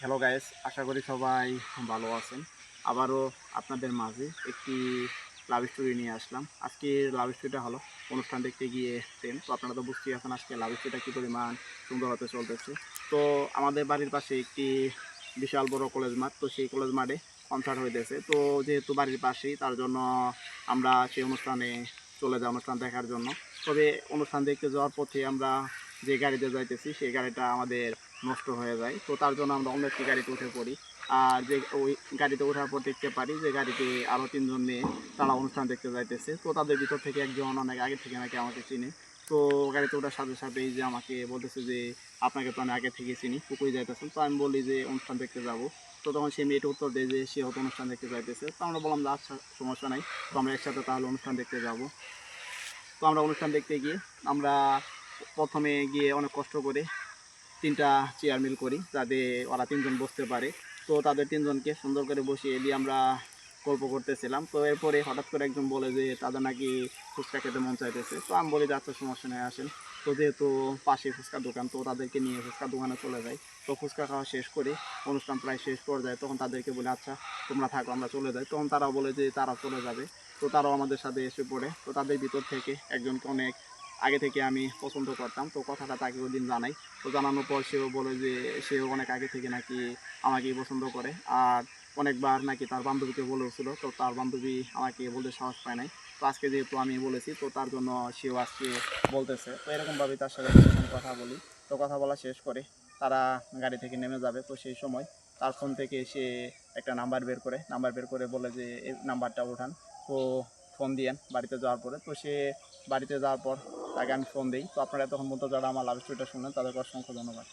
Hello guys আশা করি সবাই ভালো আছেন। আবারও আপনাদের মাঝে একটি লাভ স্টোরি নিয়ে আসলাম। আজকের লাভ স্টোরিটা হলো, অনুষ্ঠান দেখতে গিয়ে ট্রেন তো আপনারা তো বুঝতেই আছেন আজকে লাভ স্টোরিটা কী পরিমাণ সুন্দর হতে চলতেছে। তো আমাদের বাড়ির পাশে একটি বিশাল বড় কলেজ মাঠ, তো সেই কলেজ মাঠে কনসার্ট হইতেছে। তো যেহেতু বাড়ির পাশেই, তার জন্য আমরা সেই অনুষ্ঠানে চলে যাই অনুষ্ঠান দেখার জন্য। তবে অনুষ্ঠান দেখতে যাওয়ার পথে আমরা যে গাড়িতে যাইতেছি, সেই গাড়িটা আমাদের নষ্ট হয়ে যায়। তো তার জন্য আমরা অন্য একটি গাড়িতে উঠে পড়ি। আর যে ওই গাড়িতে ওঠার পর দেখতে পারি যে গাড়িতে আরও তিনজন মেয়ে তারা অনুষ্ঠান দেখতে যাইতেছে। তো তাদের ভিতর থেকে একজন অনেক আগে থেকে নাকি আমাকে চিনে। তো গাড়িতে ওঠার সাথে সাথেই যে আমাকে বলতেছে যে, আপনাকে তো আমি আগে থেকে চিনি পুকুরে যাইতেছেন? তো আমি বলি যে, অনুষ্ঠান দেখতে যাব। তো তখন সে মেয়েটা উত্তর দেয় যে, সে হয়তো অনুষ্ঠান দেখতে যাইতেছে। তো আমরা বললাম যে আচ্ছা সমস্যা নাই। তো আমরা একসাথে তাহলে অনুষ্ঠান দেখতে যাব। তো আমরা অনুষ্ঠান দেখতে গিয়ে আমরা প্রথমে গিয়ে অনেক কষ্ট করে তিনটা চেয়ার মিল করি, যাতে ওরা তিনজন বসতে পারে। তো তাদের তিনজনকে সুন্দর করে বসিয়ে দিয়ে আমরা গল্প করতেছিলাম। তো এরপরে হঠাৎ করে একজন বলে যে, তাদের নাকি ফুচকা খেতে মন চাইতেছে। তো আমি বলি যাচ্ছে সমস্যা নেই, আসেন। তো যেহেতু পাশে ফুচকার দোকান, তো তাদেরকে নিয়ে ফুচকার দোকানে চলে যাই। তো ফুচকা খাওয়া শেষ করে, অনুষ্ঠান প্রায় শেষ পর্যায়ে, তখন তাদেরকে বলে আচ্ছা তোমরা থাকো, আমরা চলে যাই। তখন তারা বলে যে, তারা চলে যাবে। তো তারাও আমাদের সাথে এসে পড়ে। তো তাদের ভিতর থেকে একজনকে অনেক আগে থেকে আমি পছন্দ করতাম। তো কথাটা তাকে ওই দিন জানাই। তো জানানোর পর সেও বলে যে, সেও অনেক আগে থেকে নাকি আমাকেই পছন্দ করে। আর অনেকবার নাকি তার বান্ধবীকে বলেছিল, তো তার বান্ধবী আমাকে বলতে সাহস পায় নাই। তো আজকে যেহেতু আমি বলেছি, তো তার জন্য সেও আজকে বলতেছে। তো এরকমভাবে তার সাথে কথা বলি। তো কথা বলা শেষ করে তারা গাড়ি থেকে নেমে যাবে। তো সেই সময় তার ফোন থেকে সে একটা নাম্বার বের করে, নাম্বার বের করে বলে যে, এই নাম্বারটা ওঠান তো ফোন দিয়েন বাড়িতে যাওয়ার পরে। তো সে বাড়িতে যাওয়ার পর তাকে আমি ফোন দিই। তো আপনারা তখন মতো যারা আমার লাভ স্টোরিটা শুনলেন, তাদেরকে অসংখ্য ধন্যবাদ।